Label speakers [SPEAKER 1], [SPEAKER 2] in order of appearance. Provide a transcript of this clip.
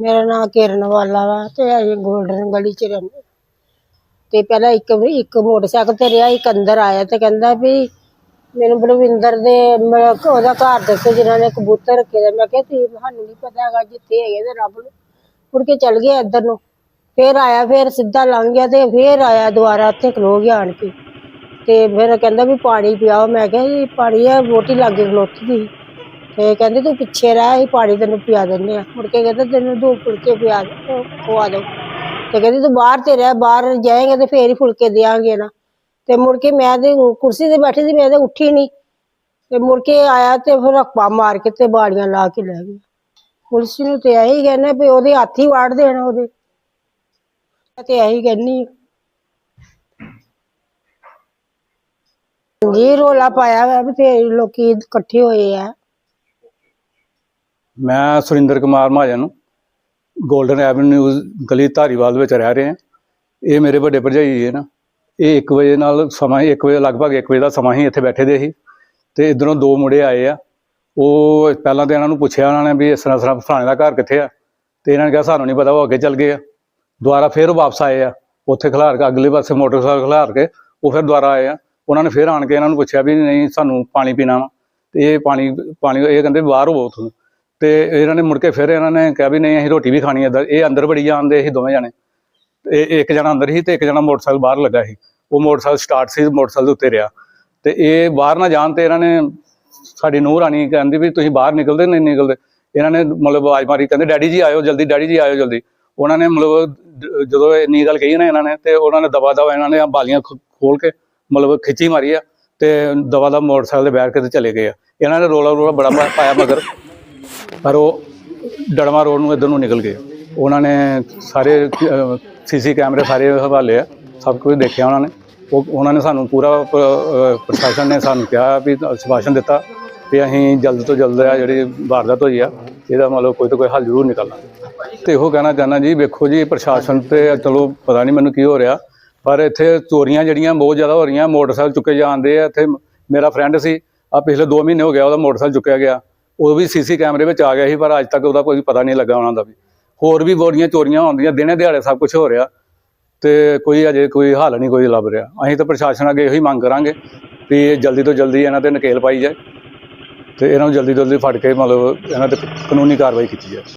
[SPEAKER 1] ਮੇਰਾ ਨਾਮ ਕਿਰਨ ਵਾਲਾ ਵਾ ਤੇ ਅਸੀਂ ਗੋਲਡਨ ਗਲੀ ਚ ਰਹਿੰਦੇ। ਤੇ ਪਹਿਲਾਂ ਇੱਕ ਇੱਕ ਮੋਟਰਸਾਈਕਲ ਤੇ ਰਿਹਾ, ਇੱਕ ਅੰਦਰ ਆਇਆ ਤੇ ਕਹਿੰਦਾ ਵੀ ਮੈਨੂੰ ਬਲਵਿੰਦਰ ਦੇ ਮੈਂ ਕਿਹਾ ਉਹਦਾ ਘਰ ਦੱਸੋ ਜਿਨ੍ਹਾਂ ਨੇ ਕਬੂਤਰ ਰੱਖੇ ਦੇ। ਮੈਂ ਕਿਹਾ ਤੇ ਸਾਨੂੰ ਨਹੀਂ ਪਤਾ ਹੈਗਾ ਜਿੱਥੇ ਹੈਗੇ ਤੇ ਰੱਬ ਨੂੰ ਮੁੜ ਕੇ ਚੱਲ ਗਿਆ ਇੱਧਰ ਨੂੰ। ਫੇਰ ਆਇਆ, ਫੇਰ ਸਿੱਧਾ ਲੰਘ ਗਿਆ ਤੇ ਫੇਰ ਆਇਆ ਦੁਬਾਰਾ, ਉੱਥੇ ਖਲੋ ਗਿਆ ਆਣ ਕੇ। ਤੇ ਫਿਰ ਕਹਿੰਦਾ ਵੀ ਪਾਣੀ ਪਿਆਓ। ਮੈਂ ਕਿਹਾ ਜੀ, ਪਾਣੀ ਆ ਵੋਟੀ ਲਾਗੇ ਖਲੋਤੀ ਦੀ ਤੇ ਕਹਿੰਦੇ ਤੂੰ ਪਿੱਛੇ ਰਹਿ ਅਸੀਂ ਪਾਣੀ ਤੈਨੂੰ ਪਿਆ ਦਿੰਦੇ ਆ ਮੁੜ ਕੇ ਕਹਿੰਦਾ ਤੈਨੂੰ ਦੋ ਫੁਲਕੇ ਪਿਆ ਦਿਓ, ਖਵਾ ਦੋ। ਤੇ ਕਹਿੰਦੀ ਤੂੰ ਬਾਹਰ ਤੇ ਰਹਿ ਬਾਹਰ ਜਾਏਂਗੇ ਤੇ ਫੇਰ ਹੀ ਫੁਲਕੇ ਦੇਾਂਗੇ ਨਾ। ਤੇ ਮੁੜ ਕੇ ਮੈਂ ਤੇ ਕੁਰਸੀ ਤੇ ਬੈਠੀ ਸੀ ਮੈਂ ਤੇ ਉੱਠੀ ਨਹੀਂ ਤੇ ਮੁੜ ਕੇ ਆਇਆ ਤੇ ਫਿਰ ਹੱਪਾ ਮਾਰ ਕੇ ਤੇ ਬਾੜੀਆਂ ਲਾ ਕੇ ਲੈ ਗਿਆ। ਪੁਲਿਸ ਨੂੰ ਤੇ ਇਹੀ ਕਹਿੰਦੇ ਵੀ ਉਹਦੇ ਹੱਥ ਹੀ ਵਾੜ ਦੇਣ ਉਹਦੇ। ਮੈਂ ਤੇ ਇਹੀ ਕਹਿੰਨੀ ਜੀ ਰੋਲਾ ਪਾਇਆ ਵਾ ਵੀ ਤੇ ਲੋਕੀ ਇਕੱਠੇ ਹੋਏ ਆ।
[SPEAKER 2] ਮੈਂ ਸੁਰਿੰਦਰ ਕੁਮਾਰ ਮਹਾਜਨ 골ਡਨ ਐਵਨਿਊ ਗਲੀ ਧਾਰੀਵਾਲ ਵਿੱਚ ਰਹਿ ਰਹੇ ਹਾਂ। ਇਹ ਮੇਰੇ ਵੱਡੇ ਭਰਜਾਈ ਹੈ ਨਾ, ਇਹ 1 ਵਜੇ ਨਾਲ ਸਮਾਂ ਹੀ 1 ਵਜੇ ਲਗਭਗ 1 ਵਜੇ ਦਾ ਸਮਾਂ ਹੀ ਇੱਥੇ ਬੈਠੇ ਦੇ ਸੀ ਤੇ ਇਧਰੋਂ ਦੋ ਮੁੰਡੇ ਆਏ ਆ। ਉਹ ਪਹਿਲਾਂ ਤਾਂ ਇਹਨਾਂ ਨੂੰ ਪੁੱਛਿਆ ਉਹਨਾਂ ਨੇ ਵੀ ਇਸ ਤਰ੍ਹਾਂ ਇਸ ਤਰ੍ਹਾਂ ਫਲਾਣੇ ਦਾ ਘਰ ਕਿੱਥੇ ਆ? ਤੇ ਇਹਨਾਂ ਨੇ ਕਿਹਾ ਸਾਨੂੰ ਨਹੀਂ ਪਤਾ, ਉਹ ਅੱਗੇ ਚੱਲ ਗਏ ਆ। ਦੁਬਾਰਾ ਫਿਰ ਉਹ ਵਾਪਸ ਆਏ ਆ। ਉੱਥੇ ਖਿਲਾਰ ਕੇ, ਅਗਲੇ ਪਾਸੇ ਮੋਟਰਸਾਈਕਲ ਖਿਲਾਰ ਕੇ ਉਹ ਫਿਰ ਦੁਬਾਰਾ ਆਏ ਆ। ਉਹਨਾਂ ਨੇ ਫਿਰ ਆਣ ਕੇ ਇਹਨਾਂ ਨੂੰ ਪੁੱਛਿਆ ਵੀ ਨਹੀਂ, ਸਾਨੂੰ ਪਾਣੀ ਪੀਣਾ ਵਾ। ਤੇ ਇਹ ਪਾਣੀ ਪਾਣੀ, ਇਹ ਕਹਿੰਦੇ ਬਾਹਰ ਹੋਵੋ ਉੱਥੋਂ। ਤੇ ਇਹਨਾਂ ਨੇ ਮੁੜ ਕੇ ਫਿਰ ਇਹਨਾਂ ਨੇ ਕਿਹਾ ਵੀ ਨਹੀਂ, ਅਸੀਂ ਰੋਟੀ ਵੀ ਖਾਣੀ ਹੈ ਇਹ ਅੰਦਰ ਬੜੀ ਜਾਂਦੇ ਸੀ ਦੋਵੇਂ ਜਣੇ। ਤੇ ਇਹ ਇੱਕ ਜਣਾ ਅੰਦਰ ਸੀ ਤੇ ਇੱਕ ਜਣਾ ਮੋਟਰਸਾਈਕਲ ਬਾਹਰ ਲੱਗਾ ਸੀ। ਉਹ ਮੋਟਰਸਾਈਕਲ ਸਟਾਰਟ ਸੀ, ਮੋਟਰਸਾਈਕਲ ਦੇ ਉੱਤੇ ਰਿਹਾ। ਤੇ ਇਹ ਬਾਹਰ ਨਾ ਜਾਣ ਤੇ ਇਹਨਾਂ ਨੇ ਸਾਡੀ ਨੂੰਹ ਰਾਣੀ ਕਹਿੰਦੀ ਵੀ ਤੁਸੀਂ ਬਾਹਰ ਨਿਕਲਦੇ ਨਹੀਂ ਨਿਕਲਦੇ। ਇਹਨਾਂ ਨੇ ਮਤਲਬ ਆਵਾਜ਼ ਮਾਰੀ, ਕਹਿੰਦੇ, ਡੈਡੀ ਜੀ ਆਇਓ ਜਲਦੀ, ਡੈਡੀ ਜੀ ਆਇਓ ਜਲਦੀ। ਉਹਨਾਂ ਨੇ ਮਤਲਬ ਜ- ਜਦੋਂ ਇੰਨੀ ਗੱਲ ਕਹੀ ਨਾ ਇਹਨਾਂ ਨੇ ਤੇ ਉਹਨਾਂ ਨੇ ਦਵਾ ਦਵਾ ਇਹਨਾਂ ਨੇ ਬਾਲੀਆਂ ਖੋਲ ਕੇ ਮਤਲਬ ਖਿੱਚੀ ਮਾਰੀ ਆ ਤੇ ਦਵਾ ਦਾ ਮੋਟਰਸਾਈਕਲ ਤੇ ਬੈਠ ਕੇ ਤੇ ਚਲੇ ਗਏ ਆ। ਇਹਨਾਂ ਨੇ ਰੋਲਾ ਰੋਲਾ ਬੜਾ ਪਾਇਆ ਮਗਰ। ਪਰ ਉਹ ਡੜਮਾ ਰੋਡ ਨੂੰ ਇਧਰ ਨੂੰ ਨਿਕਲ ਗਏ। ਉਹਨਾਂ ਨੇ ਸਾਰੇ ਸੀਸੀ ਕੈਮਰੇ ਸਾਰੇ ਹਵਾਲੇ ਆ, ਸਭ ਕੁਝ ਦੇਖਿਆ ਉਹਨਾਂ ਨੇ। ਉਹ, ਉਹਨਾਂ ਨੇ ਸਾਨੂੰ ਪੂਰਾ ਪ੍ਰਸ਼ਾਸਨ ਨੇ ਸਾਨੂੰ ਕਿਹਾ ਵੀ ਸਵਾਸ਼ਨ ਦਿੱਤਾ ਵੀ ਅਸੀਂ ਜਲਦ ਤੋਂ ਜਲਦ ਆ, ਜਿਹੜੀ ਵਾਰਦਾਤ ਹੋਈ ਆ, ਇਹਦਾ ਮਤਲਬ ਕੋਈ ਤਾਂ ਕੋਈ ਹੱਲ ਜ਼ਰੂਰ ਨਿਕਲਣਾ ਤੇ ਇਹੋ ਕਹਿਣਾ ਚਾਹੁੰਦਾ ਜੀ, ਵੇਖੋ ਜੀ, ਪ੍ਰਸ਼ਾਸਨ ਤੇ ਚਲੋ ਪਤਾ ਨਹੀਂ ਮੈਨੂੰ ਕੀ ਹੋ ਰਿਹਾ, ਪਰ ਇੱਥੇ ਚੋਰੀਆਂ ਜਿਹੜੀਆਂ ਬਹੁਤ ਜ਼ਿਆਦਾ ਹੋ ਰਹੀਆਂ, ਮੋਟਰਸਾਈਕਲ ਚੁੱਕੇ ਜਾਂਦੇ ਆ, ਇੱਥੇ ਮੇਰਾ ਫਰੈਂਡ ਸੀ ਆ ਪਿਛਲੇ 2 ਮਹੀਨੇ ਹੋ ਗਿਆ, ਉਹਦਾ ਮੋਟਰਸਾਈਕਲ ਚੁੱਕਿਆ ਗਿਆ। ਉਹ ਵੀ ਸੀਸੀ ਕੈਮਰੇ ਵਿੱਚ ਆ ਗਿਆ ਸੀ, ਪਰ ਅੱਜ ਤੱਕ ਉਹਦਾ ਕੋਈ ਪਤਾ ਨਹੀਂ ਲੱਗਾ ਉਹਨਾਂ ਦਾ ਵੀ। ਹੋਰ ਵੀ ਬੜੀਆਂ ਚੋਰੀਆਂ ਹੁੰਦੀਆਂ, ਦਿਨੇ ਦਿਹਾੜੇ ਸਭ ਕੁਝ ਹੋ ਰਿਹਾ। ਤੇ ਕੋਈ ਅਜੇ ਕੋਈ ਹੱਲ ਨਹੀਂ, ਕੋਈ ਲੱਭ ਰਿਹਾ। ਅਸੀਂ ਤਾਂ ਪ੍ਰਸ਼ਾਸਨ ਅੱਗੇ ਇਹੀ ਮੰਗ ਕਰਾਂਗੇ ਵੀ ਇਹ ਜਲਦੀ ਤੋਂ ਜਲਦੀ ਇਹਨਾਂ ਤੇ ਨਕੇਲ ਪਾਈ ਜਾਏ ਤੇ ਇਹਨਾਂ ਨੂੰ ਜਲਦੀ ਤੋਂ ਜਲਦੀ ਫੜ ਕੇ ਮਤਲਬ ਇਹਨਾਂ ਤੇ ਕਾਨੂੰਨੀ ਕਾਰਵਾਈ ਕੀਤੀ ਜਾਏ।